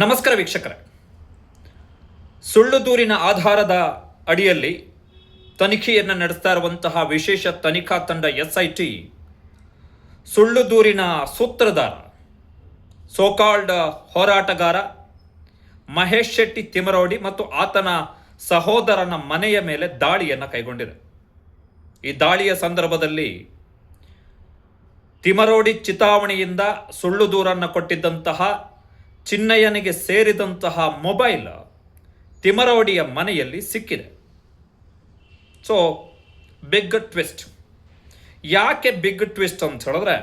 ನಮಸ್ಕಾರ ವೀಕ್ಷಕರೇ. ಸುಳ್ಳು ದೂರಿನ ಆಧಾರದ ಅಡಿಯಲ್ಲಿ ತನಿಖೆಯನ್ನು ನಡೆಸ್ತಾ ಇರುವಂತಹ ವಿಶೇಷ ತನಿಖಾ ತಂಡ ಎಸ್ ಐ ಟಿ ಸುಳ್ಳು ದೂರಿನ ಸೂತ್ರಧಾರ ಸೋಕಾಲ್ಡ್ ಹೋರಾಟಗಾರ ಮಹೇಶ್ ಶೆಟ್ಟಿ ತಿಮರೋಡಿ ಮತ್ತು ಆತನ ಸಹೋದರನ ಮನೆಯ ಮೇಲೆ ದಾಳಿಯನ್ನು ಕೈಗೊಂಡಿದೆ. ಈ ದಾಳಿಯ ಸಂದರ್ಭದಲ್ಲಿ ತಿಮರೋಡಿ ಚಿತಾವಣೆಯಿಂದ ಸುಳ್ಳು ದೂರನ್ನು ಕೊಟ್ಟಿದ್ದಂತಹ ಚಿನ್ನಯ್ಯನಿಗೆ ಸೇರಿದಂತಹ ಮೊಬೈಲ್ ತಿಮರೋಡಿಯ ಮನೆಯಲ್ಲಿ ಸಿಕ್ಕಿದೆ. ಸೊ ಬಿಗ್ ಟ್ವಿಸ್ಟ್ ಯಾಕೆ ಬಿಗ್ ಟ್ವಿಸ್ಟ್ ಅಂತ ಹೇಳಿದ್ರೆ,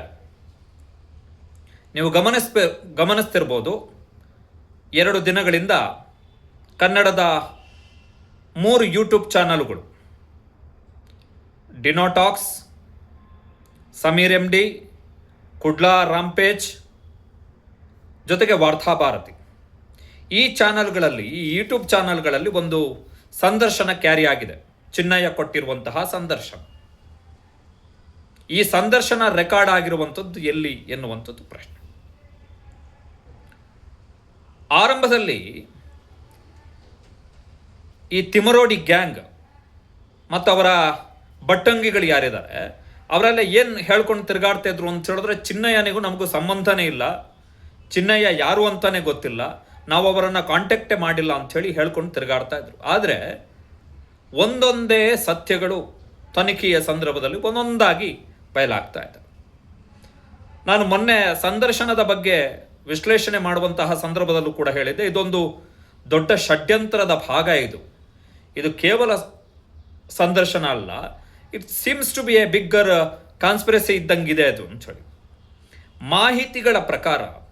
ನೀವು ಗಮನಿಸ್ಬೇ, ಗಮನಿಸ್ತಿರ್ಬೋದು, ಎರಡು ದಿನಗಳಿಂದ ಕನ್ನಡದ ಮೂರು ಯೂಟ್ಯೂಬ್ ಚಾನಲ್ಗಳು. Dinotalks Sameer M D Kudla Rampage ಜೊತೆಗೆ ವಾರ್ತಾಭಾರತಿ ಈ ಚಾನಲ್ಗಳಲ್ಲಿ, ಈ ಯೂಟ್ಯೂಬ್ ಚಾನಲ್ಗಳಲ್ಲಿ ಒಂದು ಸಂದರ್ಶನ ಕ್ಯಾರಿ ಆಗಿದೆ. ಚಿನ್ನಯ್ಯ ಕೊಟ್ಟಿರುವಂತಹ ಸಂದರ್ಶನ. ಈ ಸಂದರ್ಶನ ರೆಕಾರ್ಡ್ ಆಗಿರುವಂಥದ್ದು ಎಲ್ಲಿ ಎನ್ನುವಂಥದ್ದು ಪ್ರಶ್ನೆ. ಆರಂಭದಲ್ಲಿ ಈ ತಿಮರೋಡಿ ಗ್ಯಾಂಗ್ ಮತ್ತು ಅವರ ಬಟ್ಟಂಗಿಗಳು ಯಾರಿದ್ದಾರೆ, ಅವರೆಲ್ಲ ಏನು ಹೇಳ್ಕೊಂಡು ತಿರುಗಾಡ್ತಾ ಇದ್ರು ಅಂತ ಹೇಳಿದ್ರೆ ಚಿನ್ನಯ್ಯನಿಗೂ ನಮಗೂ ಸಂಬಂಧನೇ ಇಲ್ಲ. ಚಿನ್ನಯ್ಯ ಯಾರು ಅಂತಾನೆ ಗೊತ್ತಿಲ್ಲ. ನಾವು ಅವರನ್ನು ಕಾಂಟ್ಯಾಕ್ಟೇ ಮಾಡಿಲ್ಲ ಅಂಥೇಳಿ ಹೇಳ್ಕೊಂಡು ತಿರುಗಾಡ್ತಾ ಇದ್ರು. ಆದರೆ ಒಂದೊಂದೇ ಸತ್ಯಗಳು ತನಿಖೆಯ ಸಂದರ್ಭದಲ್ಲಿ ಒಂದೊಂದಾಗಿ ಬಯಲಾಗ್ತಾ ಇದೆ. ನಾನು ಮೊನ್ನೆ ಸಂದರ್ಶನದ ಬಗ್ಗೆ ವಿಶ್ಲೇಷಣೆ ಮಾಡುವಂತಹ ಸಂದರ್ಭದಲ್ಲೂ ಕೂಡ ಹೇಳಿದ್ದೆ. ಇದೊಂದು ದೊಡ್ಡ ಷಡ್ಯಂತ್ರದ ಭಾಗ ಇದು. ಇದು ಕೇವಲ ಸಂದರ್ಶನ ಅಲ್ಲ. It seems to be a bigger conspiracy ಇದ್ದಂಗಿದೆ ಅದು ಅಂತ ಹೇಳಿ. ಮಾಹಿತಿಗಳ ಪ್ರಕಾರ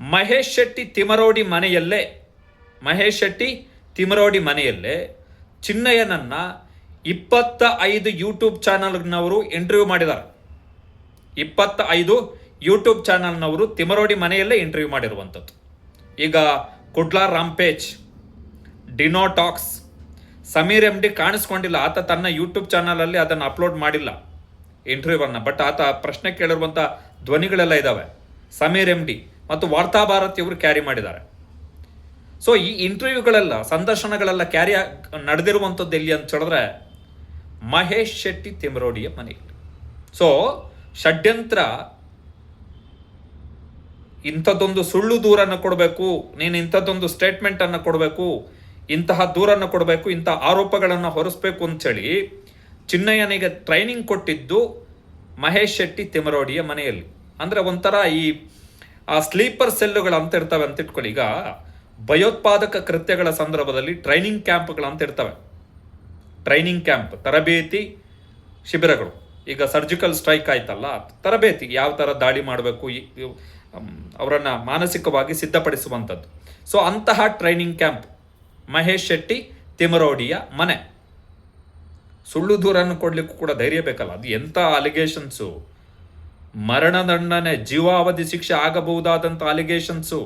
ಮಹೇಶ್ ಶೆಟ್ಟಿ ತಿಮರೋಡಿ ಮನೆಯಲ್ಲೇ, ಮಹೇಶ್ ಶೆಟ್ಟಿ ತಿಮರೋಡಿ ಮನೆಯಲ್ಲೇ ಚಿನ್ನಯ್ಯನನ್ನು ಇಪ್ಪತ್ತ ಐದು ಯೂಟ್ಯೂಬ್ ಚಾನಲ್ನವರು ಇಂಟರ್ವ್ಯೂ ಮಾಡಿದ್ದಾರೆ. ಇಪ್ಪತ್ತ ಐದು ಯೂಟ್ಯೂಬ್ ಚಾನಲ್ನವರು ತಿಮರೋಡಿ ಮನೆಯಲ್ಲೇ ಇಂಟರ್ವ್ಯೂ ಮಾಡಿರುವಂಥದ್ದು. ಈಗ Kudla Rampage Dinotalks Sameer M D ಕಾಣಿಸ್ಕೊಂಡಿಲ್ಲ. ಆತ ತನ್ನ ಯೂಟ್ಯೂಬ್ ಚಾನಲಲ್ಲಿ ಅದನ್ನು ಅಪ್ಲೋಡ್ ಮಾಡಿಲ್ಲ ಇಂಟರ್ವ್ಯೂವನ್ನು ಬಟ್ ಆತ ಪ್ರಶ್ನೆ ಕೇಳಿರುವಂಥ ಧ್ವನಿಗಳೆಲ್ಲ ಇದ್ದಾವೆ ಸಮೀರ್ ಎಂ ಡಿ ಮತ್ತು ವಾರ್ತಾಭಾರತಿಯವರು ಕ್ಯಾರಿ ಮಾಡಿದ್ದಾರೆ. ಸೊ ಈ ಇಂಟರ್ವ್ಯೂಗಳೆಲ್ಲ ಸಂದರ್ಶನಗಳೆಲ್ಲ ಕ್ಯಾರಿ ನಡೆದಿರುವಂಥದ್ದು ಎಲ್ಲಿ ಅಂತ ಹೇಳಿದ್ರೆ, ಮಹೇಶ್ ಶೆಟ್ಟಿ ತಿಮರೋಡಿಯ ಮನೆಯಲ್ಲಿ. ಸೊ ಷಡ್ಯಂತ್ರ, ಇಂಥದ್ದೊಂದು ಸುಳ್ಳು ದೂರನ್ನು ಕೊಡಬೇಕು, ನೀನು ಇಂಥದ್ದೊಂದು ಸ್ಟೇಟ್ಮೆಂಟನ್ನು ಕೊಡಬೇಕು, ಇಂತಹ ದೂರನ್ನು ಕೊಡಬೇಕು, ಇಂಥ ಆರೋಪಗಳನ್ನು ಹೊರಿಸ್ಬೇಕು ಅಂಥೇಳಿ ಚಿನ್ನಯ್ಯನಿಗೆ ಟ್ರೈನಿಂಗ್ ಕೊಟ್ಟಿದ್ದು ಮಹೇಶ್ ಶೆಟ್ಟಿ ತಿಮರೋಡಿಯ ಮನೆಯಲ್ಲಿ. ಅಂದರೆ ಒಂಥರ ಈ ಆ ಸ್ಲೀಪರ್ ಸೆಲ್ಲುಗಳು ಅಂತ ಇರ್ತವೆ ಅಂತ ಇಟ್ಕೊಳ್ಳಿ. ಈಗ ಭಯೋತ್ಪಾದಕ ಕೃತ್ಯಗಳ ಸಂದರ್ಭದಲ್ಲಿ ಟ್ರೈನಿಂಗ್ ಕ್ಯಾಂಪ್ಗಳು ಅಂತ ಇರ್ತವೆ. ಟ್ರೈನಿಂಗ್ ಕ್ಯಾಂಪ್ ತರಬೇತಿ ಶಿಬಿರಗಳು. ಈಗ ಸರ್ಜಿಕಲ್ ಸ್ಟ್ರೈಕ್ ಆಯ್ತಲ್ಲ ತರಬೇತಿ ಯಾವ ಥರ ದಾಳಿ ಮಾಡಬೇಕು ಅವರನ್ನು ಮಾನಸಿಕವಾಗಿ ಸಿದ್ಧಪಡಿಸುವಂಥದ್ದು. ಸೊ ಅಂತಹ ಟ್ರೈನಿಂಗ್ ಕ್ಯಾಂಪ್ ಮಹೇಶ್ ಶೆಟ್ಟಿ, ತಿಮರೋಡಿಯ ಮನೆ. ಸುಳ್ಳು ದೂರನ್ನು ಕೊಡಲಿಕ್ಕೂ ಕೂಡ ಧೈರ್ಯ ಬೇಕಲ್ಲ. ಅದು ಎಂಥ ಅಲಿಗೇಷನ್ಸು ಮರಣದಂಡನೆ, ಜೀವಾವಧಿ ಶಿಕ್ಷೆ ಆಗಬಹುದಾದಂಥ ಅಲಿಗೇಷನ್ಸು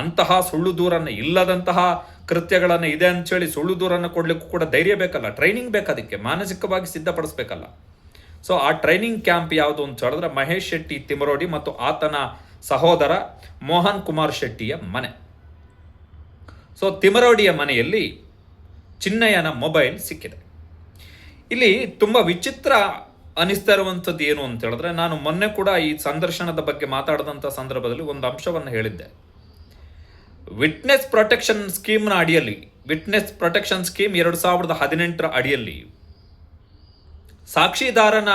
ಅಂತಹ ಸುಳ್ಳು ದೂರನ್ನು ಇಲ್ಲದಂತಹ ಕೃತ್ಯಗಳನ್ನು ಇದೆ ಅಂಥೇಳಿ ಸುಳ್ಳು ದೂರನ್ನು ಕೊಡಲಿಕ್ಕೂ ಕೂಡ ಧೈರ್ಯ ಬೇಕಲ್ಲ ಟ್ರೈನಿಂಗ್ ಬೇಕು ಅದಕ್ಕೆ, ಮಾನಸಿಕವಾಗಿ ಸಿದ್ಧಪಡಿಸ್ಬೇಕಲ್ಲ. ಸೊ ಆ ಟ್ರೈನಿಂಗ್ ಕ್ಯಾಂಪ್ ಯಾವುದು ಅಂತ ಹೇಳಿದ್ರೆ ಮಹೇಶ್ ಶೆಟ್ಟಿ ತಿಮರೋಡಿ ಮತ್ತು ಆತನ ಸಹೋದರ ಮೋಹನ್ ಕುಮಾರ್ ಶೆಟ್ಟಿಯ ಮನೆ. ಸೊ ತಿಮರೋಡಿಯ ಮನೆಯಲ್ಲಿ ಚಿನ್ನಯ್ಯನ ಮೊಬೈಲ್ ಸಿಕ್ಕಿದೆ. ಇಲ್ಲಿ ತುಂಬ ವಿಚಿತ್ರ ಅನಿಸ್ತಾ ಇರುವಂಥದ್ದು ಏನು ಅಂತ ಹೇಳಿದ್ರೆ, ನಾನು ಮೊನ್ನೆ ಕೂಡ ಈ ಸಂದರ್ಶನದ ಬಗ್ಗೆ ಮಾತಾಡಿದಂಥ ಸಂದರ್ಭದಲ್ಲಿ ಒಂದು ಅಂಶವನ್ನು ಹೇಳಿದ್ದೆ. ವಿಟ್ನೆಸ್ ಪ್ರೊಟೆಕ್ಷನ್ ಸ್ಕೀಮ್ನ ಅಡಿಯಲ್ಲಿ, ವಿಟ್ನೆಸ್ ಪ್ರೊಟೆಕ್ಷನ್ ಸ್ಕೀಮ್ ಎರಡು ಸಾವಿರದ ಹದಿನೆಂಟರ ಅಡಿಯಲ್ಲಿ ಸಾಕ್ಷಿದಾರನ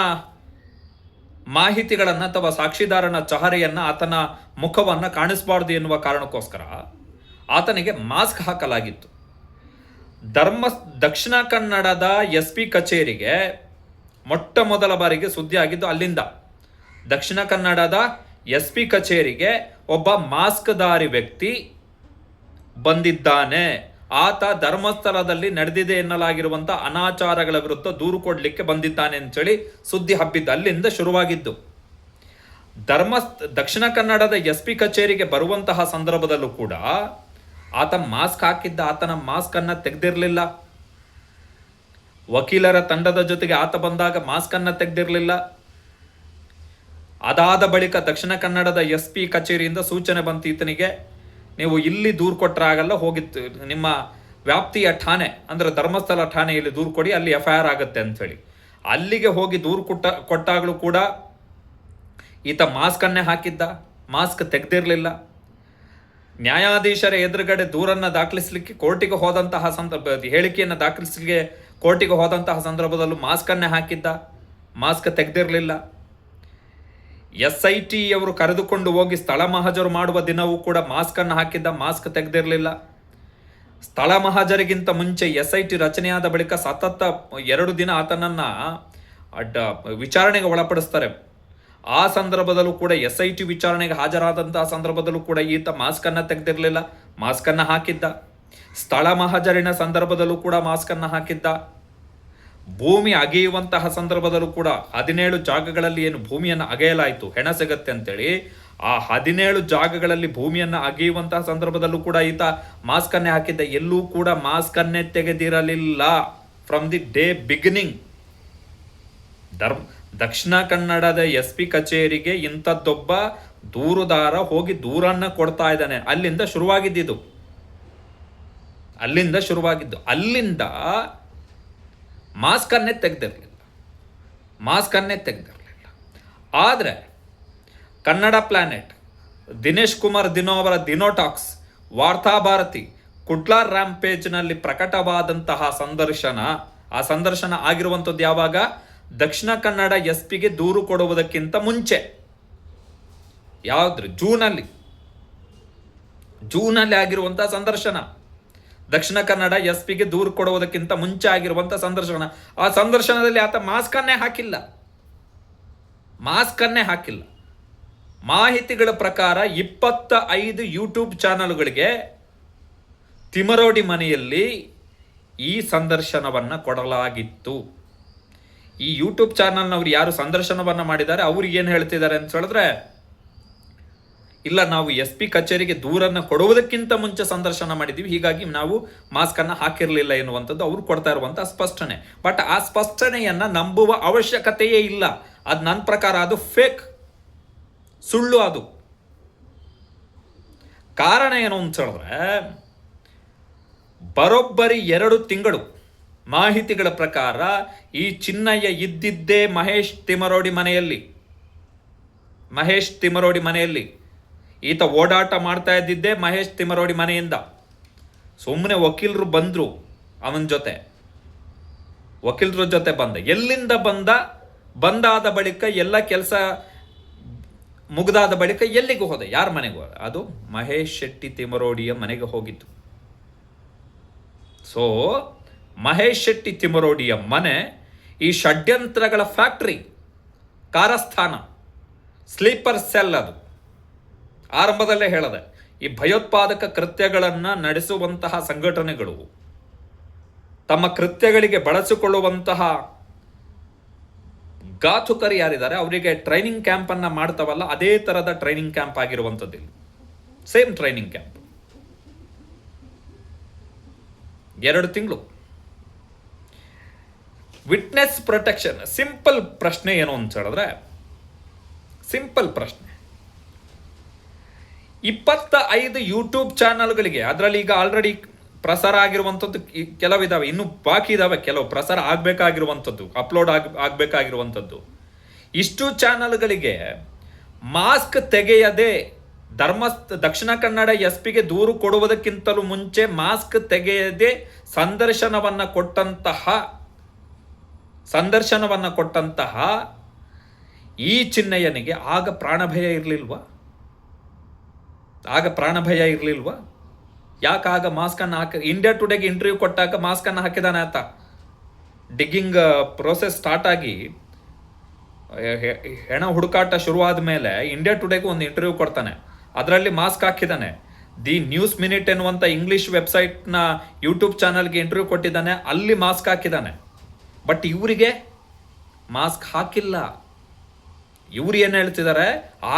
ಮಾಹಿತಿಗಳನ್ನು ಅಥವಾ ಸಾಕ್ಷಿದಾರನ ಚಹರೆಯನ್ನು ಆತನ ಮುಖವನ್ನು ಕಾಣಿಸಬಾರ್ದು ಎನ್ನುವ ಕಾರಣಕ್ಕೋಸ್ಕರ ಆತನಿಗೆ ಮಾಸ್ಕ್ ಹಾಕಲಾಗಿತ್ತು. ಧರ್ಮ ದಕ್ಷಿಣ ಕನ್ನಡದ ಎಸ್ ಪಿ ಕಚೇರಿಗೆ ಮೊಟ್ಟ ಮೊದಲ ಬಾರಿಗೆ ಸುದ್ದಿ ಆಗಿದ್ದು ಅಲ್ಲಿಂದ. ದಕ್ಷಿಣ ಕನ್ನಡದ ಎಸ್ ಪಿ ಕಚೇರಿಗೆ ಒಬ್ಬ ಮಾಸ್ಕ್ದಾರಿ ವ್ಯಕ್ತಿ ಬಂದಿದ್ದಾನೆ. ಆತ ಧರ್ಮಸ್ಥಳದಲ್ಲಿ ನಡೆದಿದೆ ಎನ್ನಲಾಗಿರುವಂಥ ಅನಾಚಾರಗಳ ವಿರುದ್ಧ ದೂರು ಕೊಡಲಿಕ್ಕೆ ಬಂದಿದ್ದಾನೆ ಅಂತೇಳಿ ಸುದ್ದಿ ಹಬ್ಬಿದ್ದು ಅಲ್ಲಿಂದ ಶುರುವಾಗಿದ್ದು. ಧರ್ಮ ದಕ್ಷಿಣ ಕನ್ನಡದ ಎಸ್ ಪಿ ಕಚೇರಿಗೆ ಬರುವಂತಹ ಸಂದರ್ಭದಲ್ಲೂ ಕೂಡ ಆತ ಮಾಸ್ಕ್ ಹಾಕಿದ್ದ, ಆತನ ಮಾಸ್ಕನ್ನು ತೆಗೆದಿರಲಿಲ್ಲ. ವಕೀಲರ ತಂಡದ ಜೊತೆಗೆ ಆತ ಬಂದಾಗ ಮಾಸ್ಕ್ ಅನ್ನ ತೆಗೆದಿರಲಿಲ್ಲ. ಅದಾದ ಬಳಿಕ ದಕ್ಷಿಣ ಕನ್ನಡದ ಎಸ್ ಪಿ ಕಚೇರಿಯಿಂದ ಸೂಚನೆ ಬಂತು ಈತನಿಗೆ, ನೀವು ಇಲ್ಲಿ ದೂರು ಕೊಟ್ಟರೆ ಆಗಲ್ಲ, ಹೋಗಿತ್ತು. ನಿಮ್ಮ ವ್ಯಾಪ್ತಿಯ ಠಾಣೆ, ಅಂದರೆ ಧರ್ಮಸ್ಥಳ ಠಾಣೆಯಲ್ಲಿ ದೂರು ಕೊಡಿ, ಅಲ್ಲಿ ಎಫ್ ಐ ಆರ್ ಆಗುತ್ತೆ ಅಂಥೇಳಿ ಅಲ್ಲಿಗೆ ಹೋಗಿ ದೂರು ಕೊಟ್ಟ, ಕೊಟ್ಟಾಗಲೂ ಕೂಡ ಈತ ಮಾಸ್ಕನ್ನೇ ಹಾಕಿದ್ದ. ಮಾಸ್ಕ್ ತೆಗೆದಿರಲಿಲ್ಲ. ನ್ಯಾಯಾಧೀಶರ ಎದುರುಗಡೆ ದೂರನ್ನು ದಾಖಲಿಸಲಿಕ್ಕೆ, ಕೋರ್ಟಿಗೆ ಹೋದಂತಹ ಸಂದರ್ಭ, ಹೇಳಿಕೆಯನ್ನು ದಾಖಲಿಸಲಿಕ್ಕೆ ಕೋರ್ಟಿಗೆ ಹೋದಂತಹ ಸಂದರ್ಭದಲ್ಲೂ ಮಾಸ್ಕನ್ನೇ ಹಾಕಿದ್ದ. ಮಾಸ್ಕ್ ತೆಗೆದಿರಲಿಲ್ಲ. ಎಸ್ ಐ ಟಿ ಅವರು ಕರೆದುಕೊಂಡು ಹೋಗಿ ಸ್ಥಳ ಮಹಜರು ಮಾಡುವ ದಿನವೂ ಕೂಡ ಮಾಸ್ಕನ್ನು ಹಾಕಿದ್ದ, ಮಾಸ್ಕ್ ತೆಗೆದಿರಲಿಲ್ಲ. ಸ್ಥಳ ಮಹಾಜರಿಗಿಂತ ಮುಂಚೆ ಎಸ್ ಐ ಟಿ ರಚನೆಯಾದ ಬಳಿಕ ಸತತ ಎರಡು ದಿನ ಆತನನ್ನ ಅಡ್ಡ ವಿಚಾರಣೆಗೆ ಒಳಪಡಿಸ್ತಾರೆ. ಆ ಸಂದರ್ಭದಲ್ಲೂ ಕೂಡ ಎಸ್ ಐ ಟಿ ವಿಚಾರಣೆಗೆ ಹಾಜರಾದಂತಹ ಸಂದರ್ಭದಲ್ಲೂ ಕೂಡ ಈತ ಮಾಸ್ಕನ್ನು ತೆಗೆದಿರಲಿಲ್ಲ ಮಾಸ್ಕನ್ನು ಹಾಕಿದ್ದ. ಸ್ಥಳ ಮಹಜರಿನ ಸಂದರ್ಭದಲ್ಲೂ ಕೂಡ ಮಾಸ್ಕನ್ನು ಹಾಕಿದ್ದ. ಭೂಮಿ ಅಗೆಯುವಂತಹ ಸಂದರ್ಭದಲ್ಲೂ ಕೂಡ ಹದಿನೇಳು ಜಾಗಗಳಲ್ಲಿ ಏನು ಭೂಮಿಯನ್ನು ಅಗೆಯಲಾಯಿತು ಹೆಣ ಸಿಗತ್ತೆ ಅಂತೇಳಿ. ಆ ಹದಿನೇಳು ಜಾಗಗಳಲ್ಲಿ ಭೂಮಿಯನ್ನು ಅಗೆಯುವಂತಹ ಸಂದರ್ಭದಲ್ಲೂ ಕೂಡ ಈತ ಮಾಸ್ಕನ್ನೇ ಹಾಕಿದ್ದ. ಎಲ್ಲೂ ಕೂಡ ಮಾಸ್ಕನ್ನೇ ತೆಗೆದಿರಲಿಲ್ಲ. ಫ್ರಮ್ ದಿ ಡೇ ಬಿಗಿನಿಂಗ್ ಧರ್ಮ, ದಕ್ಷಿಣ ಕನ್ನಡದ ಎಸ್ ಪಿ ಕಚೇರಿಗೆ ಇಂಥದ್ದೊಬ್ಬ ದೂರುದಾರ ಹೋಗಿ ದೂರನ್ನ ಕೊಡ್ತಾ ಇದ್ದಾನೆ. ಅಲ್ಲಿಂದ ಶುರುವಾಗಿದ್ದಿದ್ದು. ಅಲ್ಲಿಂದ ಶುರುವಾಗಿದ್ದು. ಅಲ್ಲಿಂದ ಮಾಸ್ಕನ್ನೇ ತೆಗೆದಿರಲಿಲ್ಲ. ಮಾಸ್ಕನ್ನೇ ತೆಗೆದಿರಲಿಲ್ಲ. ಆದರೆ ಕನ್ನಡ ಪ್ಲಾನೆಟ್ ದಿನೇಶ್ ಕುಮಾರ್ ದಿನೋ ಅವರ ದಿನೋಟಾಕ್ಸ್ ವಾರ್ತಾಭಾರತಿ ಕುಟ್ಲಾರ್ ರ್ಯಾಮ್ ಪೇಜ್ನಲ್ಲಿ ಪ್ರಕಟವಾದಂತಹ ಸಂದರ್ಶನ, ಆ ಸಂದರ್ಶನ ಆಗಿರುವಂಥದ್ದು ಯಾವಾಗ? ದಕ್ಷಿಣ ಕನ್ನಡ ಎಸ್ ಪಿಗೆ ದೂರು ಕೊಡುವುದಕ್ಕಿಂತ ಮುಂಚೆ. ಯಾವುದ್ರ ಜೂನಲ್ಲಿ. ಜೂನಲ್ಲಿ ಆಗಿರುವಂತಹ ಸಂದರ್ಶನ. ದಕ್ಷಿಣ ಕನ್ನಡ ಎಸ್ ಪಿಗೆ ದೂರು ಕೊಡುವುದಕ್ಕಿಂತ ಮುಂಚೆ ಆಗಿರುವಂಥ ಸಂದರ್ಶನ. ಆ ಸಂದರ್ಶನದಲ್ಲಿ ಆತ ಮಾಸ್ಕನ್ನೇ ಹಾಕಿಲ್ಲ. ಮಾಸ್ಕನ್ನೇ ಹಾಕಿಲ್ಲ. ಮಾಹಿತಿಗಳ ಪ್ರಕಾರ ಇಪ್ಪತ್ತ ಐದು ಯೂಟ್ಯೂಬ್ ಚಾನಲ್ಗಳಿಗೆ ತಿಮರೋಡಿ ಮನೆಯಲ್ಲಿ ಈ ಸಂದರ್ಶನವನ್ನು ಕೊಡಲಾಗಿತ್ತು. ಈ ಯೂಟ್ಯೂಬ್ ಚಾನಲ್ನವ್ರು ಯಾರು ಸಂದರ್ಶನವನ್ನು ಮಾಡಿದ್ದಾರೆ ಅವ್ರಿಗೇನು ಹೇಳ್ತಿದ್ದಾರೆ ಅಂತ ಹೇಳಿದ್ರೆ ಇಲ್ಲ, ನಾವು ಎಸ್ ಪಿ ಕಚೇರಿಗೆ ದೂರನ್ನು ಕೊಡುವುದಕ್ಕಿಂತ ಮುಂಚೆ ಸಂದರ್ಶನ ಮಾಡಿದ್ದೀವಿ ಹೀಗಾಗಿ ನಾವು ಮಾಸ್ಕನ್ನು ಹಾಕಿರಲಿಲ್ಲ ಎನ್ನುವಂಥದ್ದು ಅವರು ಕೊಡ್ತಾ ಇರುವಂಥ ಸ್ಪಷ್ಟನೆ. ಬಟ್ ಆ ಸ್ಪಷ್ಟನೆಯನ್ನು ನಂಬುವ ಅವಶ್ಯಕತೆಯೇ ಇಲ್ಲ. ಅದು ನನ್ನ ಪ್ರಕಾರ ಅದು ಫೇಕ್ ಸುಳ್ಳು ಅದು. ಕಾರಣ ಏನು ಅಂತ ಹೇಳಿದ್ರೆ, ಬರೋಬ್ಬರಿ ಎರಡು ತಿಂಗಳು ಮಾಹಿತಿಗಳ ಪ್ರಕಾರ ಈ ಚಿನ್ನಯ್ಯ ಇದ್ದಿದ್ದೇ ಮಹೇಶ್ ತಿಮರೋಡಿ ಮನೆಯಲ್ಲಿ. ಮಹೇಶ್ ತಿಮರೋಡಿ ಮನೆಯಲ್ಲಿ. ಈತ ಓಡಾಟ ಮಾಡ್ತಾ ಇದ್ದಿದ್ದೆ ಮಹೇಶ್ ತಿಮರೋಡಿ ಮನೆಯಿಂದ. ಸುಮ್ಮನೆ ವಕೀಲರು ಬಂದರು ಅವನ ಜೊತೆ. ವಕೀಲರ ಜೊತೆ ಬಂದ. ಎಲ್ಲಿಂದ ಬಂದ? ಬಂದಾದ ಬಳಿಕ ಎಲ್ಲ ಕೆಲಸ ಮುಗಿದಾದ ಬಳಿಕ ಎಲ್ಲಿಗೂ ಹೋದೆ. ಯಾರ ಮನೆಗೆ? ಹೋದ ಅದು ಮಹೇಶ್ ಶೆಟ್ಟಿ ತಿಮರೋಡಿಯ ಮನೆಗೆ ಹೋಗಿದ್ದು. ಸೊ ಮಹೇಶ್ ಶೆಟ್ಟಿ ತಿಮರೋಡಿಯ ಮನೆ ಈ ಷಡ್ಯಂತ್ರಗಳ ಫ್ಯಾಕ್ಟ್ರಿ ಕಾರಸ್ಥಾನ ಸ್ಲೀಪರ್ ಸೆಲ್ ಅದು. ಆರಂಭದಲ್ಲೇ ಹೇಳದೆ, ಈ ಭಯೋತ್ಪಾದಕ ಕೃತ್ಯಗಳನ್ನು ನಡೆಸುವಂತಹ ಸಂಘಟನೆಗಳು, ತಮ್ಮ ಕೃತ್ಯಗಳಿಗೆ ಬಳಸಿಕೊಳ್ಳುವಂತಹ ಘಾತುಕರು ಯಾರಿದ್ದಾರೆ, ಅವರಿಗೆ ಟ್ರೈನಿಂಗ್ ಕ್ಯಾಂಪ್ ಅನ್ನ ಮಾಡ್ತಾವಲ್ಲ, ಅದೇ ತರದ ಟ್ರೈನಿಂಗ್ ಕ್ಯಾಂಪ್ ಆಗಿರುವಂಥದ್ದು ಇಲ್ಲಿ. ಸೇಮ್ ಟ್ರೈನಿಂಗ್ ಕ್ಯಾಂಪ್ ಎರಡು ತಿಂಗಳು. ವಿಟ್ನೆಸ್ ಪ್ರೊಟೆಕ್ಷನ್ ಸಿಂಪಲ್ ಪ್ರಶ್ನೆ ಏನು ಅಂತ ಹೇಳಿದ್ರೆ ಸಿಂಪಲ್ ಪ್ರಶ್ನೆ. ಇಪ್ಪತ್ತ ಐದು ಯೂಟ್ಯೂಬ್ ಚಾನಲ್ಗಳಿಗೆ ಅದರಲ್ಲಿ ಈಗ ಆಲ್ರೆಡಿ ಪ್ರಸಾರ ಆಗಿರುವಂಥದ್ದು ಕೆಲವು ಇದಾವೆ ಇನ್ನೂ ಬಾಕಿ ಇದಾವೆ ಕೆಲವು. ಪ್ರಸಾರ ಆಗಬೇಕಾಗಿರುವಂಥದ್ದು ಅಪ್ಲೋಡ್ ಆಗ, ಆಗಬೇಕಾಗಿರುವಂಥದ್ದು. ಇಷ್ಟು ಚಾನಲ್ಗಳಿಗೆ ಮಾಸ್ಕ್ ತೆಗೆಯದೆ ಧರ್ಮಸ್ಥ, ದಕ್ಷಿಣ ಕನ್ನಡ ಎಸ್ ಪಿಗೆ ದೂರು ಕೊಡುವುದಕ್ಕಿಂತಲೂ ಮುಂಚೆ ಮಾಸ್ಕ್ ತೆಗೆಯದೆ ಸಂದರ್ಶನವನ್ನು ಕೊಟ್ಟಂತಹ ಸಂದರ್ಶನವನ್ನು ಕೊಟ್ಟಂತಹ ಈ ಚಿನ್ನಯ್ಯನಿಗೆ ಆಗ ಪ್ರಾಣಭಯ ಇರಲಿಲ್ವಾ? ಆಗ ಪ್ರಾಣಭಯ ಇರಲಿಲ್ವಾ? ಯಾಕೆ ಆಗ ಮಾಸ್ಕನ್ನು ಹಾಕ ಇಂಡಿಯಾ ಟುಡೇಗೆ ಇಂಟರ್ವ್ಯೂ ಕೊಟ್ಟಾಗ ಮಾಸ್ಕನ್ನು ಹಾಕಿದಾನೆ ಆತ ಡಿಗ್ಗಿಂಗ್ ಪ್ರೋಸೆಸ್ ಸ್ಟಾರ್ಟ್ ಆಗಿ ಹೆಣ ಹುಡುಕಾಟ ಶುರುವಾದ ಮೇಲೆ ಇಂಡಿಯಾ ಟುಡೇಗೆ ಒಂದು ಇಂಟರ್ವ್ಯೂ ಕೊಡ್ತಾನೆ. ಅದರಲ್ಲಿ ಮಾಸ್ಕ್ ಹಾಕಿದ್ದಾನೆ ದಿ ನ್ಯೂಸ್ ಮಿನಿಟ್ ಎನ್ನುವಂಥ ಇಂಗ್ಲಿಷ್ ವೆಬ್ಸೈಟ್ನ ಯೂಟ್ಯೂಬ್ ಚಾನಲ್ಗೆ ಇಂಟರ್ವ್ಯೂ ಕೊಟ್ಟಿದ್ದಾನೆ. ಅಲ್ಲಿ ಮಾಸ್ಕ್ ಹಾಕಿದ್ದಾನೆ ಬಟ್ ಇವರಿಗೆ ಮಾಸ್ಕ್ ಹಾಕಿಲ್ಲ. ಇವ್ರು ಏನು ಹೇಳ್ತಿದ್ದಾರೆ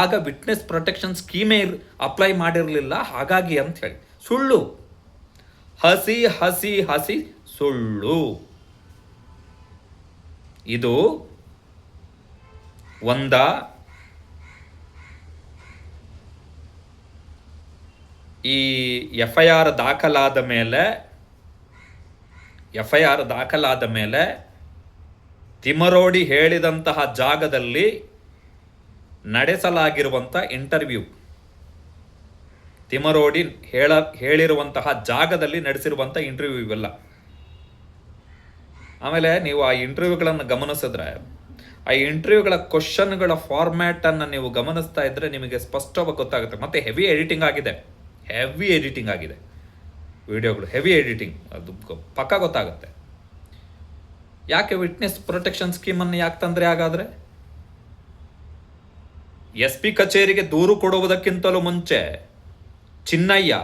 ಆಗ ವಿಟ್ನೆಸ್ ಪ್ರೊಟೆಕ್ಷನ್ ಸ್ಕೀಮೇ ಇರ್ ಅಪ್ಲೈ ಮಾಡಿರಲಿಲ್ಲ. ಹಾಗಾಗಿ ಅಂತ ಹೇಳಿ. ಸುಳ್ಳು. ಹಸಿ ಹಸಿ ಹಸಿ ಸುಳ್ಳು. ಇದು ಒಂದ. ಈ ಎಫ್ ಐ ಆರ್ ದಾಖಲಾದ ಮೇಲೆ ಎಫ್ ಐ ಆರ್ ದಾಖಲಾದ ಮೇಲೆ ತಿಮರೋಡಿ ಹೇಳಿದಂತಹ ಜಾಗದಲ್ಲಿ ನಡೆಸಲಾಗಿರುವಂಥ ಇಂಟರ್ವ್ಯೂ ತಿಮರೋಡಿನ್ ಹೇಳ, ಹೇಳಿರುವಂತಹ ಜಾಗದಲ್ಲಿ ನಡೆಸಿರುವಂಥ ಇಂಟರ್ವ್ಯೂ ಇವೆಲ್ಲ. ಆಮೇಲೆ ನೀವು ಆ ಇಂಟರ್ವ್ಯೂಗಳನ್ನು ಗಮನಿಸಿದ್ರೆ, ಆ ಇಂಟರ್ವ್ಯೂಗಳ ಕ್ವಶನ್ಗಳ ಫಾರ್ಮ್ಯಾಟನ್ನು ನೀವು ಗಮನಿಸ್ತಾ ಇದ್ದರೆ ನಿಮಗೆ ಸ್ಪಷ್ಟವಾಗಿ ಗೊತ್ತಾಗುತ್ತೆ. ಮತ್ತೆ ಹೆವಿ ಎಡಿಟಿಂಗ್ ಆಗಿದೆ. ಹೆವಿ ಎಡಿಟಿಂಗ್ ಆಗಿದೆ. ವಿಡಿಯೋಗಳು ಹೆವಿ ಎಡಿಟಿಂಗ್ ಅದು ಪಕ್ಕ ಗೊತ್ತಾಗುತ್ತೆ. ಯಾಕೆ ವಿಟ್ನೆಸ್ ಪ್ರೊಟೆಕ್ಷನ್ ಸ್ಕೀಮನ್ನು ಯಾಕೆ ತಂದರೆ ಹಾಗಾದರೆ? ಎಸ್ ಪಿ ಕಚೇರಿಗೆ ದೂರು ಕೊಡುವುದಕ್ಕಿಂತಲೂ ಮುಂಚೆ ಚಿನ್ನಯ್ಯ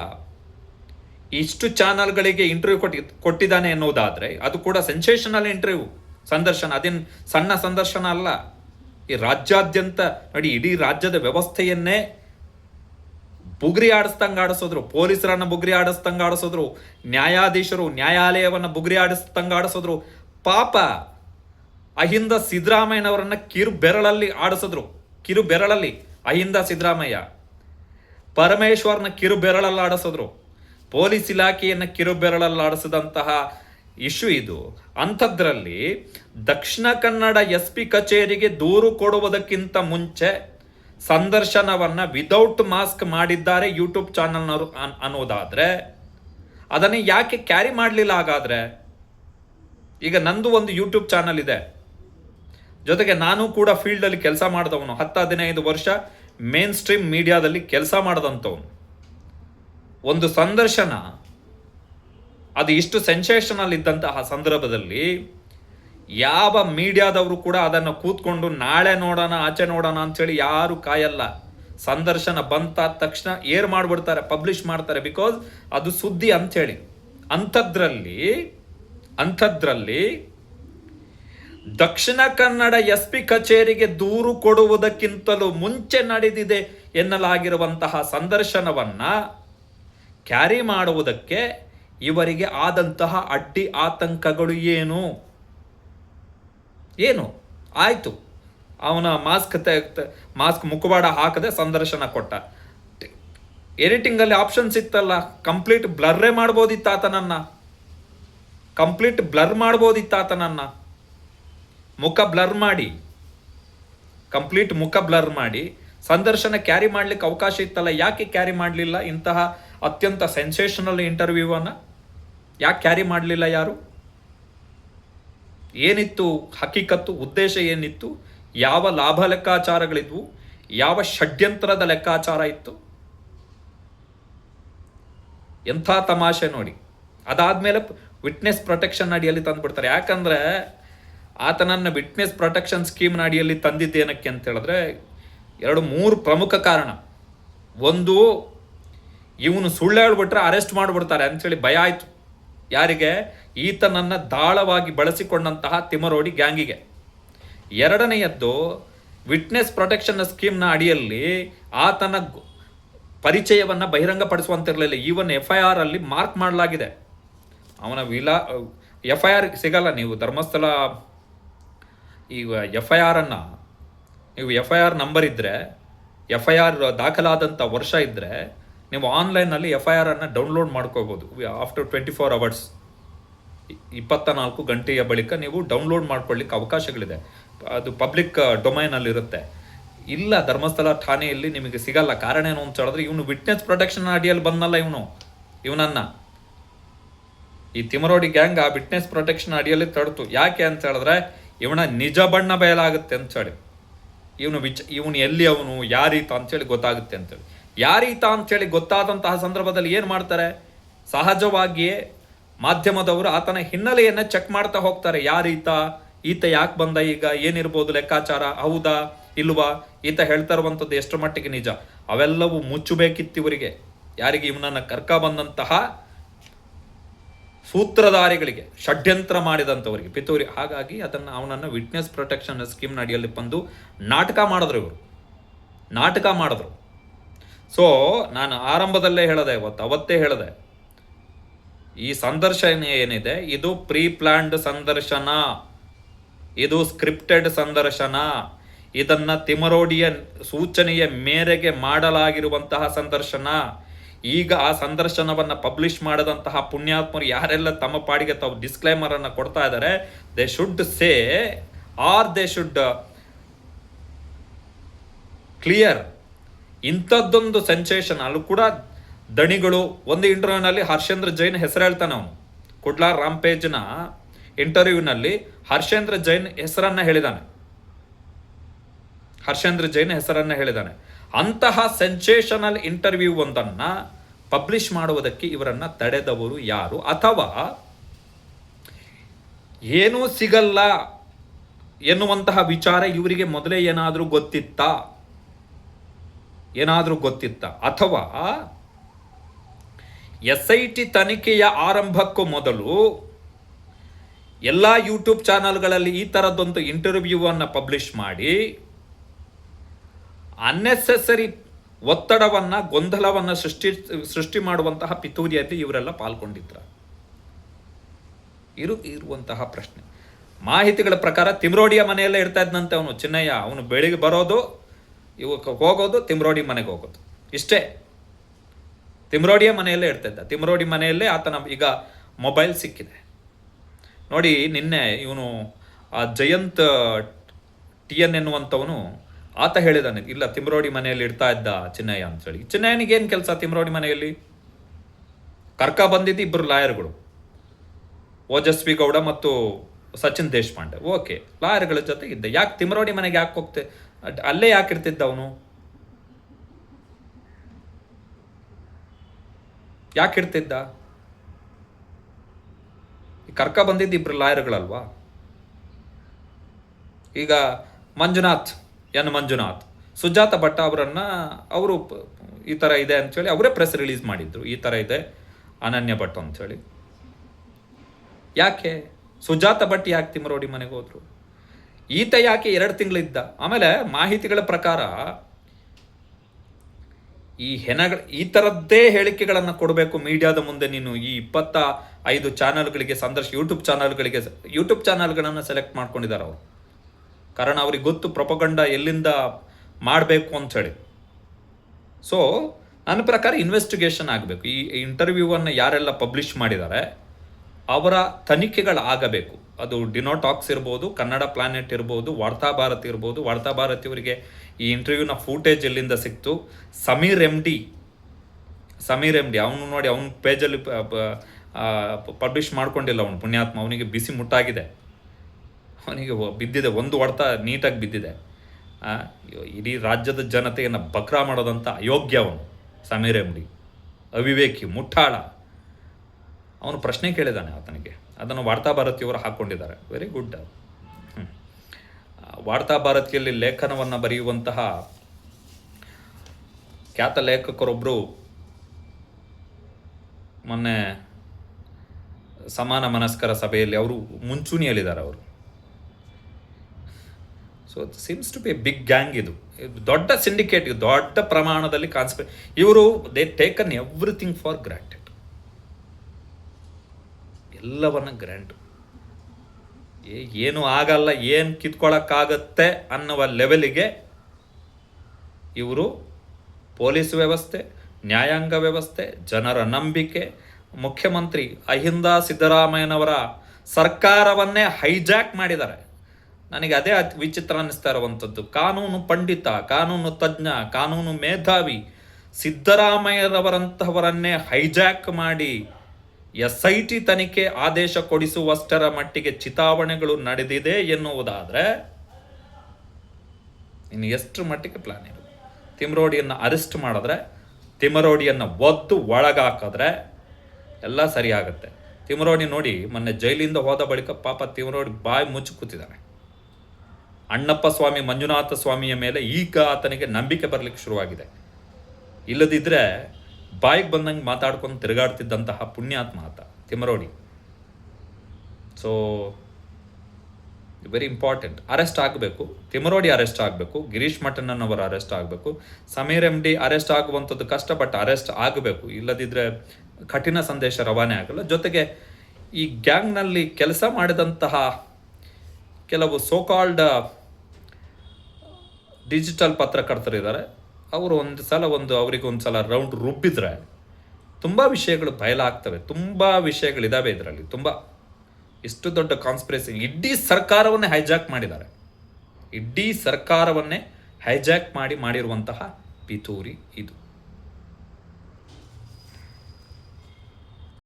ಇಷ್ಟು ಚಾನಲ್ಗಳಿಗೆ ಇಂಟರ್ವ್ಯೂ ಕೊಟ್ಟಿ, ಕೊಟ್ಟಿದ್ದಾನೆ ಎನ್ನುವುದಾದರೆ ಅದು ಕೂಡ ಸೆನ್ಸೇಷನಲ್ ಇಂಟರ್ವ್ಯೂ ಸಂದರ್ಶನ. ಅದೇನು ಸಣ್ಣ ಸಂದರ್ಶನ ಅಲ್ಲ. ಈ ರಾಜ್ಯಾದ್ಯಂತ ನೋಡಿ ಇಡೀ ರಾಜ್ಯದ ವ್ಯವಸ್ಥೆಯನ್ನೇ ಬುಗ್ರಿ ಆಡಿಸ್ದಂಗೆ ಆಡಿಸಿದ್ರು. ಪೊಲೀಸರನ್ನು ಬುಗ್ರಿ ಆಡಿಸ್ದಂಗೆ ಆಡಿಸಿದ್ರು. ನ್ಯಾಯಾಧೀಶರು ನ್ಯಾಯಾಲಯವನ್ನು ಬುಗ್ರಿ ಆಡಿಸ್ದಂಗೆ ಆಡಿಸಿದ್ರು. ಪಾಪ ಅಹಿಂದ ಸಿದ್ದರಾಮಯ್ಯನವರನ್ನು ಕಿರು ಬೆರಳಲ್ಲಿ ಆಡಿಸಿದ್ರು. ಕಿರು ಬೆರಳಲ್ಲಿ ಅಹಿಂದ ಸಿದ್ದರಾಮಯ್ಯ. ಪರಮೇಶ್ವರ್ನ ಕಿರು ಬೆರಳಲ್ಲಾಡಿಸಿದ್ರು ಪೊಲೀಸ್ ಇಲಾಖೆಯನ್ನು ಕಿರು ಬೆರಳಲ್ಲಾಡಿಸಿದಂತಹ ಇಶ್ಯೂ ಇದು. ಅಂಥದ್ರಲ್ಲಿ ದಕ್ಷಿಣ ಕನ್ನಡ ಎಸ್ ಪಿ ಕಚೇರಿಗೆ ದೂರು ಕೊಡುವುದಕ್ಕಿಂತ ಮುಂಚೆ ಸಂದರ್ಶನವನ್ನು ವಿದೌಟ್ ಮಾಸ್ಕ್ ಮಾಡಿದ್ದಾರೆ ಯೂಟ್ಯೂಬ್ ಚಾನಲ್ನವರು ಅನ್- ಅನ್ನೋದಾದರೆ, ಅದನ್ನು ಯಾಕೆ ಕ್ಯಾರಿ ಮಾಡಲಿಲ್ಲ ಹಾಗಾದರೆ? ಈಗ ನಂದು ಒಂದು ಯೂಟ್ಯೂಬ್ ಚಾನಲ್ ಇದೆ. ಜೊತೆಗೆ ನಾನು ಕೂಡ ಫೀಲ್ಡಲ್ಲಿ ಕೆಲಸ ಮಾಡಿದವನು. ಹತ್ತು, ಹದಿನೈದು ವರ್ಷ ಮೇನ್ ಸ್ಟ್ರೀಮ್ ಮೀಡಿಯಾದಲ್ಲಿ ಕೆಲಸ ಮಾಡಿದಂಥವನು. ಒಂದು ಸಂದರ್ಶನ, ಅದು ಇಷ್ಟು ಸೆನ್ಸೇಷನಲ್ ಇದ್ದಂತಹ ಸಂದರ್ಭದಲ್ಲಿ ಯಾವ ಮೀಡಿಯಾದವರು ಕೂಡ ಅದನ್ನು ಕೂತ್ಕೊಂಡು, ನಾಳೆ ನೋಡೋಣ, ಆಚೆ ನೋಡೋಣ ಅಂತೇಳಿ ಯಾರು ಕಾಯಲ್ಲ. ಸಂದರ್ಶನ ಬಂತಾದ ತಕ್ಷಣ ಏರ್ ಮಾಡಿಬಿಡ್ತಾರೆ, ಪಬ್ಲಿಷ್ ಮಾಡ್ತಾರೆ, ಬಿಕಾಸ್ ಅದು ಸುದ್ದಿ ಅಂಥೇಳಿ. ಅಂಥದ್ರಲ್ಲಿ ಅಂಥದ್ರಲ್ಲಿ ದಕ್ಷಿಣ ಕನ್ನಡ ಎಸ್ ಪಿ ಕಚೇರಿಗೆ ದೂರು ಕೊಡುವುದಕ್ಕಿಂತಲೂ ಮುಂಚೆ ನಡೆದಿದೆ ಎನ್ನಲಾಗಿರುವಂತಹ ಸಂದರ್ಶನವನ್ನ ಕ್ಯಾರಿ ಮಾಡುವುದಕ್ಕೆ ಇವರಿಗೆ ಆದಂತಹ ಅಡ್ಡಿ ಆತಂಕಗಳು ಏನು? ಏನು? ಆಯಿತು. ಅವನ ಮಾಸ್ಕ್ ಮಾಸ್ಕ್ ಮುಖವಾಡ ಹಾಕದೆ ಸಂದರ್ಶನ ಕೊಟ್ಟ. ಎಡಿಟಿಂಗ್ ಅಲ್ಲಿ ಆಪ್ಷನ್ಸ್ ಇತ್ತಲ್ಲ? ಕಂಪ್ಲೀಟ್ ಬ್ಲರ್ರೇ ಮಾಡ್ಬೋದಿತ್ತಾತನನ್ನ? ಕಂಪ್ಲೀಟ್ ಬ್ಲರ್ ಮಾಡ್ಬೋದಿತ್ತು ಆತನನ್ನ ಮುಖ ಬ್ಲರ್ ಮಾಡಿ, ಕಂಪ್ಲೀಟ್ ಮುಖ ಬ್ಲರ್ ಮಾಡಿ, ಸಂದರ್ಶನ ಕ್ಯಾರಿ ಮಾಡ್ಲಿಕ್ಕೆ ಅವಕಾಶ ಇತ್ತಲ್ಲ, ಯಾಕೆ ಕ್ಯಾರಿ ಮಾಡಲಿಲ್ಲ ಇಂತಹ ಅತ್ಯಂತ ಸೆನ್ಸೇಷನಲ್ ಇಂಟರ್ವ್ಯೂವನ್ನು? ಯಾಕೆ ಕ್ಯಾರಿ ಮಾಡಲಿಲ್ಲ ಯಾರು? ಏನಿತ್ತು ಹಕೀಕತ್ತು, ಉದ್ದೇಶ ಏನಿತ್ತು? ಯಾವ ಲಾಭ ಲೆಕ್ಕಾಚಾರಗಳಿದ್ವು? ಯಾವ ಷಡ್ಯಂತ್ರದ ಲೆಕ್ಕಾಚಾರ ಇತ್ತು? ಎಂಥ ತಮಾಷೆ ನೋಡಿ. ಅದಾದಮೇಲೆ ವಿಟ್ನೆಸ್ ಪ್ರೊಟೆಕ್ಷನ್ ಅಡಿಯಲ್ಲಿ ತಂದುಬಿಡ್ತಾರೆ. ಯಾಕಂದ್ರೆ ಆತನನ್ನ ವಿಟ್ನೆಸ್ ಪ್ರೊಟೆಕ್ಷನ್ ಸ್ಕೀಮ್ನ ಅಡಿಯಲ್ಲಿ ತಂದಿದ್ದೇನಕ್ಕೆ ಅಂತ ಹೇಳಿದ್ರೆ, ಎರಡು ಮೂರು ಪ್ರಮುಖ ಕಾರಣ. ಒಂದು, ಇವನು ಸುಳ್ಳು ಹೇಳ್ಬಿಟ್ರೆ ಅರೆಸ್ಟ್ ಮಾಡಿಬಿಡ್ತಾರೆ ಅಂಥೇಳಿ ಭಯ ಆಯಿತು. ಯಾರಿಗೆ? ಈತನನ್ನು ದಾಳವಾಗಿ ಬಳಸಿಕೊಂಡಂತಹ ತಿಮರೋಡಿ ಗ್ಯಾಂಗಿಗೆ. ಎರಡನೆಯದ್ದು ವಿಟ್ನೆಸ್ ಪ್ರೊಟೆಕ್ಷನ್ ಸ್ಕೀಮ್ನ ಅಡಿಯಲ್ಲಿ ಆತನ ಪರಿಚಯವನ್ನು ಬಹಿರಂಗಪಡಿಸುವಂತಿರಲಿಲ್ಲ. ಈವನ್ ಎಫ್ ಐ ಆರ್ ಅಲ್ಲಿ ಮಾರ್ಕ್ ಮಾಡಲಾಗಿದೆ. ಅವನ ವಿಲಾ ಎಫ್ ಐ ಆರ್ ಸಿಗಲ್ಲ, ನೀವು ಧರ್ಮಸ್ಥಳ ಈಗ ಎಫ್ ಐ ಆರನ್ನು ನೀವು ಎಫ್ ಐ ಆರ್ ನಂಬರ್ ಇದ್ದರೆ ಎಫ್ ಐ ಆರ್ ದಾಖಲಾದಂಥ ವರ್ಷ ಇದ್ದರೆ ನೀವು ಆನ್ಲೈನಲ್ಲಿ ಎಫ್ ಐ ಆರನ್ನು ಡೌನ್ಲೋಡ್ ಮಾಡ್ಕೋಬೋದು. ಆಫ್ಟರ್ ಟ್ವೆಂಟಿ ಫೋರ್ ಅವರ್ಸ್ ಇಪ್ಪತ್ತ ನಾಲ್ಕು ಗಂಟೆಯ ಬಳಿಕ ನೀವು ಡೌನ್ಲೋಡ್ ಮಾಡ್ಕೊಳ್ಳಿಕ್ಕೆ ಅವಕಾಶಗಳಿದೆ. ಅದು ಪಬ್ಲಿಕ್ ಡೊಮೈನಲ್ಲಿರುತ್ತೆ ಇಲ್ಲ ಧರ್ಮಸ್ಥಳ ಠಾಣೆಯಲ್ಲಿ ನಿಮಗೆ ಸಿಗಲ್ಲ. ಕಾರಣ ಏನು ಅಂತ ಹೇಳಿದ್ರೆ, ಇವನು ವಿಟ್ನೆಸ್ ಪ್ರೊಟೆಕ್ಷನ್ ಅಡಿಯಲ್ಲಿ ಬಂದಲ್ಲ ಇವನು, ಇವನನ್ನ. ಈ ತಿಮರೋಡಿ ಗ್ಯಾಂಗ್ ಆ ವಿಟ್ನೆಸ್ ಪ್ರೊಟೆಕ್ಷನ್ ಅಡಿಯಲ್ಲಿ ತಡ್ತು. ಯಾಕೆ ಅಂತ ಹೇಳಿದ್ರೆ ಇವನ ನಿಜ ಬಣ್ಣ ಬಯಲಾಗುತ್ತೆ ಅಂತೇಳಿ ಇವನು ವಿಚ, ಇವನು ಎಲ್ಲಿ ಅವನು, ಯಾರೀತ ಅಂತೇಳಿ ಗೊತ್ತಾಗುತ್ತೆ ಅಂತೇಳಿ ಯಾರೀತ ಅಂತೇಳಿ ಗೊತ್ತಾದಂತಹ ಸಂದರ್ಭದಲ್ಲಿ ಏನು ಮಾಡ್ತಾರೆ? ಸಹಜವಾಗಿಯೇ ಮಾಧ್ಯಮದವರು ಆತನ ಹಿನ್ನೆಲೆಯನ್ನು ಚೆಕ್ ಮಾಡ್ತಾ ಹೋಗ್ತಾರೆ. ಯಾರೀತ, ಈತ ಯಾಕೆ ಬಂದ ಈಗ? ಏನಿರ್ಬೋದು ಲೆಕ್ಕಾಚಾರ? ಹೌದಾ? ಇಲ್ವಾ? ಈತ ಹೇಳ್ತಾ ಇರುವಂಥದ್ದು ಎಷ್ಟರ ಮಟ್ಟಿಗೆ ನಿಜ? ಅವೆಲ್ಲವೂ ಮುಚ್ಚಬೇಕಿತ್ತು ಇವರಿಗೆ. ಯಾರಿಗೆ? ಇವನನ್ನು ಕರ್ಕ ಬಂದಂತಹ ಸೂತ್ರಧಾರಿಗಳಿಗೆ, ಷಡ್ಯಂತ್ರ ಮಾಡಿದಂಥವರಿಗೆ. ಪಿತೂರಿ, ಹಾಗಾಗಿ ಅದನ್ನು ಅವನನ್ನು ವಿಟ್ನೆಸ್ ಪ್ರೊಟೆಕ್ಷನ್ ಸ್ಕೀಮ್ ಅಡಿಯಲ್ಲಿ ಬಂದು ನಾಟಕ ಮಾಡಿದ್ರು ಇವರು. ನಾಟಕ ಮಾಡಿದ್ರು. ಸೊ ನಾನು ಆರಂಭದಲ್ಲೇ ಹೇಳಿದೆ, ಇವತ್ತು ಅವತ್ತೇ ಹೇಳಿದೆ. ಈ ಸಂದರ್ಶನ ಏನಿದೆ? ಇದು ಪ್ರೀ ಪ್ಲಾನ್ಡ್ ಸಂದರ್ಶನ. ಇದು ಸ್ಕ್ರಿಪ್ಟೆಡ್ ಸಂದರ್ಶನ. ಇದನ್ನು ತಿಮರೋಡಿಯ ಸೂಚನೆಯ ಮೇರೆಗೆ ಮಾಡಲಾಗಿರುವಂತಹ ಸಂದರ್ಶನ. ಈಗ ಆ ಸಂದರ್ಶನವನ್ನು ಪಬ್ಲಿಷ್ ಮಾಡದಂತಹ ಪುಣ್ಯಾತ್ಮರು ಯಾರೆಲ್ಲ ತಮ್ಮ ಪಾಡಿಗೆ ತಾವು ಡಿಸ್ಕ್ಲೈಮರ್ ಅನ್ನು ಕೊಡ್ತಾ ಇದ್ದಾರೆ they should say are they should clear ಇಂಥದ್ದೊಂದು ಸೆನ್ಸೇಷನ್ ಅಲ್ಲೂ ಕೂಡ ದಣಿಗಳು, ಒಂದು ಇಂಟರ್ವ್ಯೂನಲ್ಲಿ ಹರ್ಷೇಂದ್ರ ಜೈನ್ ಹೆಸರು ಹೇಳ್ತಾನೆ ಅವನು. ಕುಡ್ಲಾರ್ ರಾಮ್ಪೇಜ್ನ ಇಂಟರ್ವ್ಯೂನಲ್ಲಿ ಹರ್ಷೇಂದ್ರ ಜೈನ್ ಹೆಸರನ್ನ ಹೇಳಿದಾನೆ. ಹರ್ಷೇಂದ್ರ ಜೈನ್ ಹೆಸರನ್ನ ಹೇಳಿದಾನೆ. ಅಂತಹ ಸೆನ್ಸೇಷನಲ್ ಇಂಟರ್ವ್ಯೂ ಒಂದನ್ನ ಪಬ್ಲಿಷ್ ಮಾಡುವುದಕ್ಕೆ ಇವರನ್ನು ತಡೆದವರು ಯಾರು? ಅಥವಾ ಏನೂ ಸಿಗಲ್ಲ ಎನ್ನುವಂತಹ ವಿಚಾರ ಇವರಿಗೆ ಮೊದಲೇ ಏನಾದರೂ ಗೊತ್ತಿತ್ತಾ? ಏನಾದರೂ ಗೊತ್ತಿತ್ತ? ಅಥವಾ ಎಸ್ ಐ ಟಿ ತನಿಖೆಯ ಆರಂಭಕ್ಕೂ ಮೊದಲು ಎಲ್ಲ ಯೂಟ್ಯೂಬ್ ಚಾನಲ್ಗಳಲ್ಲಿ ಈ ಥರದ್ದೊಂದು ಇಂಟರ್ವ್ಯೂವನ್ನು ಪಬ್ಲಿಷ್ ಮಾಡಿ ಅನ್ನೆಸೆಸರಿ ಒತ್ತಡವನ್ನು, ಗೊಂದಲವನ್ನು ಸೃಷ್ಟಿ ಸೃಷ್ಟಿ ಮಾಡುವಂತಹ ಪಿತೂರಿಯಲ್ಲಿ ಇವರೆಲ್ಲ ಪಾಲ್ಗೊಂಡಿದ್ರ. ಇರು, ಇರುವಂತಹ ಪ್ರಶ್ನೆ. ಮಾಹಿತಿಗಳ ಪ್ರಕಾರ ತಿಮ್ರೋಡಿಯ ಮನೆಯಲ್ಲೇ ಇರ್ತಾ ಇದ್ದಂತೆ ಅವನು, ಚಿನ್ನಯ್ಯ. ಅವನು ಬೆಳಿಗ್ಗೆ ಬರೋದು, ಇವಾಗ ಹೋಗೋದು, ತಿಮ್ರೋಡಿ ಮನೆಗೆ ಹೋಗೋದು. ಇಷ್ಟೇ. ತಿಮ್ರೋಡಿಯ ಮನೆಯಲ್ಲೇ ಇರ್ತಿದ್ದ ತಿಮ್ರೋಡಿ ಮನೆಯಲ್ಲೇ ಆತನ ಈಗ ಮೊಬೈಲ್ ಸಿಕ್ಕಿದೆ. ನೋಡಿ, ನಿನ್ನೆ ಇವನು ಆ ಜಯಂತ್ ಟಿ ಎನ್ ಎನ್ನುವಂಥವನು ಆತ ಹೇಳಿದಾನೆ, ಇಲ್ಲ, ತಿಮ್ರೋಡಿ ಮನೆಯಲ್ಲಿ ಇಡ್ತಾ ಇದ್ದ ಚಿನ್ನಯ್ಯ ಅಂತೇಳಿ ಚಿನ್ನಯ್ಯನಿಗೆ ಏನು ಕೆಲಸ ತಿಮ್ರೋಡಿ ಮನೆಯಲ್ಲಿ? ಕರ್ಕ ಬಂದಿದ್ದು ಇಬ್ಬರು ಲಾಯರ್ಗಳು, ಓಜಸ್ವಿ ಗೌಡ ಮತ್ತು ಸಚಿನ್ ದೇಶಪಾಂಡೆ. ಓಕೆ, ಲಾಯರ್ಗಳ ಜೊತೆ ಇದ್ದ. ಯಾಕೆ ತಿಮ್ರೋಡಿ ಮನೆಗೆ ಯಾಕೆ ಹೋಗ್ತೆ? ಅಲ್ಲೇ ಯಾಕೆ ಇರ್ತಿದ್ದ ಅವನು? ಯಾಕೆ ಇರ್ತಿದ್ದ? ಈ ಕರ್ಕ ಬಂದಿದ್ದು ಇಬ್ರು ಲಾಯರ್ಗಳಲ್ವಾ? ಈಗ ಮಂಜುನಾಥ್ ಎನ್ ಮಂಜುನಾಥ್. ಸುಜಾತ ಭಟ್ಟ ಅವರನ್ನ ಅವರು ಈ ಥರ ಇದೆ ಅಂಥೇಳಿ ಅವರೇ ಪ್ರೆಸ್ ರಿಲೀಸ್ ಮಾಡಿದ್ರು. ಈ ಥರ ಇದೆ ಅನನ್ಯ ಭಟ್ ಅಂಥೇಳಿ ಯಾಕೆ? ಸುಜಾತ ಭಟ್ ಯಾಕೆ ತಿಮ್ಮರೋಡಿ ಮನೆಗೆ ಹೋದ್ರು? ಈತ ಯಾಕೆ ಎರಡು ತಿಂಗಳಿದ್ದ? ಆಮೇಲೆ ಮಾಹಿತಿಗಳ ಪ್ರಕಾರ ಈ ಹೆಣಗಳ, ಈ ಥರದ್ದೇ ಹೇಳಿಕೆಗಳನ್ನು ಕೊಡಬೇಕು ಮೀಡಿಯಾದ ಮುಂದೆ ನೀನು. ಈ ಇಪ್ಪತ್ತ ಐದು ಚಾನಲ್ಗಳಿಗೆ ಸಂದರ್ಶ ಯೂಟ್ಯೂಬ್ ಚಾನಲ್ಗಳಿಗೆ ಯೂಟ್ಯೂಬ್ ಚಾನಲ್ಗಳನ್ನು ಸೆಲೆಕ್ಟ್ ಮಾಡ್ಕೊಂಡಿದ್ದಾರೆ ಅವರು. ಕಾರಣ ಅವ್ರಿಗೆ ಗೊತ್ತು ಪ್ರೊಪಗಂಡ ಎಲ್ಲಿಂದ ಮಾಡಬೇಕು ಅಂಥೇಳಿ ಸೊ ನನ್ನ ಪ್ರಕಾರ ಇನ್ವೆಸ್ಟಿಗೇಷನ್ ಆಗಬೇಕು. ಈ ಇಂಟರ್ವ್ಯೂವನ್ನು ಯಾರೆಲ್ಲ ಪಬ್ಲಿಷ್ ಮಾಡಿದ್ದಾರೆ ಅವರ ತನಿಖೆಗಳಾಗಬೇಕು ಅದು ಡಿನೋಟಾಕ್ಸ್ ಇರ್ಬೋದು ಕನ್ನಡ ಪ್ಲಾನೆಟ್ ಇರ್ಬೋದು ವಾರ್ತಾ ಭಾರತ್ ಇರ್ಬೋದು. ವಾರ್ತಾ ಭಾರತ್ ಇವರಿಗೆ ಈ ಇಂಟರ್ವ್ಯೂನ ಫೂಟೇಜ್ ಎಲ್ಲಿಂದ ಸಿಕ್ತು? Sameer M D Sameer M D ಅವನು ನೋಡಿ ಅವನ ಪೇಜಲ್ಲಿ ಪಬ್ಲಿಷ್ ಮಾಡ್ಕೊಂಡಿಲ್ಲ ಅವನು ಪುಣ್ಯಾತ್ಮ. ಅವನಿಗೆ ಬಿಸಿ ಮುಟ್ಟಾಗಿದೆ. ಅವನಿಗೆ ಬಿದ್ದಿದೆ, ಒಂದು ಹೊಡೆತ ನೀಟಾಗಿ ಬಿದ್ದಿದೆ. ಇಡೀ ರಾಜ್ಯದ ಜನತೆಯನ್ನು ಬಕ್ರಾ ಮಾಡೋದಂಥ ಅಯೋಗ್ಯ ಅವನು ಅವಿವೇಕಿ ಮುಟ್ಟಾಳ ಅವನು ಪ್ರಶ್ನೆ ಕೇಳಿದ್ದಾನೆ ಆತನಿಗೆ. ಅದನ್ನು ವಾರ್ತಾ ಭಾರತಿಯವರು ಹಾಕ್ಕೊಂಡಿದ್ದಾರೆ. ವೆರಿ ಗುಡ್ ವಾರ್ತಾ ಭಾರತಿಯಲ್ಲಿ ಲೇಖನವನ್ನು ಬರೆಯುವಂತಹ ಖ್ಯಾತ ಲೇಖಕರೊಬ್ಬರು ಮೊನ್ನೆ ಸಮಾನ ಮನಸ್ಕರ ಸಭೆಯಲ್ಲಿ ಅವರು ಮುಂಚೂಣಿಯಲ್ಲಿದ್ದಾರೆ ಅವರು. So seems to be big gang ಇದು. ಇದು ದೊಡ್ಡ ಸಿಂಡಿಕೇಟ್ ಇದು ದೊಡ್ಡ ಪ್ರಮಾಣದಲ್ಲಿ ಕಾನ್ಸ್ಪೆ ಇವರು they taken everything for granted ಎಲ್ಲವನ್ನ ಗ್ರ್ಯಾಂಟ್ ಏನು ಆಗಲ್ಲ, ಏನು ಕಿತ್ಕೊಳ್ಳೋಕ್ಕಾಗತ್ತೆ ಅನ್ನುವ ಲೆವೆಲಿಗೆ ಇವರು ಪೊಲೀಸ್ ವ್ಯವಸ್ಥೆ, ನ್ಯಾಯಾಂಗ ವ್ಯವಸ್ಥೆ, ಜನರ ನಂಬಿಕೆ, ಮುಖ್ಯಮಂತ್ರಿ ಅಹಿಂದ ಸಿದ್ದರಾಮಯ್ಯನವರ ಸರ್ಕಾರವನ್ನೇ ಹೈಜಾಕ್ ಮಾಡಿದ್ದಾರೆ. ನನಗೆ ಅದೇ ವಿಚಿತ್ರ ಅನ್ನಿಸ್ತಾ ಇರುವಂಥದ್ದು ಕಾನೂನು ಪಂಡಿತ, ಕಾನೂನು ತಜ್ಞ, ಕಾನೂನು ಮೇಧಾವಿ, ಸಿದ್ದರಾಮಯ್ಯರವರಂತಹವರನ್ನೇ ಹೈಜಾಕ್ ಮಾಡಿ ಎಸ್ ಐ ಟಿ ತನಿಖೆ ಆದೇಶ ಕೊಡಿಸುವಷ್ಟರ ಮಟ್ಟಿಗೆ ಚಿತಾವಣೆಗಳು ನಡೆದಿದೆ ಎನ್ನುವುದಾದರೆ, ಇನ್ನು ಎಷ್ಟು ಮಟ್ಟಿಗೆ ಪ್ಲಾನ್ ಇದೆ? ತಿಮ್ರೋಡಿಯನ್ನು ಅರೆಸ್ಟ್ ಮಾಡಿದ್ರೆ, ತಿಮರೋಡಿಯನ್ನು ಒದ್ದು ಒಳಗಾಕಿದ್ರೆ ಎಲ್ಲ ಸರಿಯಾಗುತ್ತೆ. ತಿಮರೋಡಿ ನೋಡಿ, ಮೊನ್ನೆ ಜೈಲಿಂದ ಹೋದ ಬಳಿಕ ಪಾಪ ತಿಮರೋಡಿ ಬಾಯಿ ಮುಚ್ಚಿ ಕೂತಿದ್ದಾನೆ. ಅಣ್ಣಪ್ಪ ಸ್ವಾಮಿ, ಮಂಜುನಾಥ ಸ್ವಾಮಿಯ ಮೇಲೆ ಈಗ ಆತನಿಗೆ ನಂಬಿಕೆ ಬರಲಿಕ್ಕೆ ಶುರುವಾಗಿದೆ. ಇಲ್ಲದಿದ್ದರೆ ಬಾಯಿಗೆ ಬಂದಂಗೆ ಮಾತಾಡ್ಕೊಂಡು ತಿರುಗಾಡ್ತಿದ್ದಂತಹ ಪುಣ್ಯಾತ್ಮ ಆತ Timarodi so very important arrest ಆಗಬೇಕು. ತಿಮರೋಡಿ ಅರೆಸ್ಟ್ ಆಗಬೇಕು. ಗಿರೀಶ್ ಮಠಣ್ಣನವರು ಅರೆಸ್ಟ್ ಆಗಬೇಕು. ಸಮೀರ್ ಎಂ ಡಿ ಅರೆಸ್ಟ್ ಆಗುವಂಥದ್ದು ಕಷ್ಟ ಬಟ್ ಅರೆಸ್ಟ್ ಆಗಬೇಕು. ಇಲ್ಲದಿದ್ದರೆ ಕಠಿಣ ಸಂದೇಶ ರವಾನೆ ಆಗಲ್ಲ. ಜೊತೆಗೆ ಈ ಗ್ಯಾಂಗ್ನಲ್ಲಿ ಕೆಲಸ ಮಾಡಿದಂತಹ ಕೆಲವು ಸೋಕಾಲ್ಡ್ ಡಿಜಿಟಲ್ ಪತ್ರಕರ್ತರಿದ್ದಾರೆ. ಅವರು ಒಂದು ಸಲ ಒಂದು ಅವರಿಗೆ ಒಂದು ಸಲ ರೌಂಡ್ ರುಬ್ಬಿದ್ರೆ ತುಂಬ ವಿಷಯಗಳು ಬಯಲಾಗ್ತವೆ ತುಂಬ ವಿಷಯಗಳಿದ್ದಾವೆ ಇದರಲ್ಲಿ. ತುಂಬ ಇಷ್ಟು ದೊಡ್ಡ ಕಾನ್ಸ್ಪಿರಸಿ ಇಡೀ ಸರ್ಕಾರವನ್ನೇ ಹೈಜಾಕ್ ಮಾಡಿದ್ದಾರೆ. ಇಡೀ ಸರ್ಕಾರವನ್ನೇ ಹೈಜಾಕ್ ಮಾಡಿ ಮಾಡಿರುವಂತಹ ಪಿತೂರಿ ಇದು.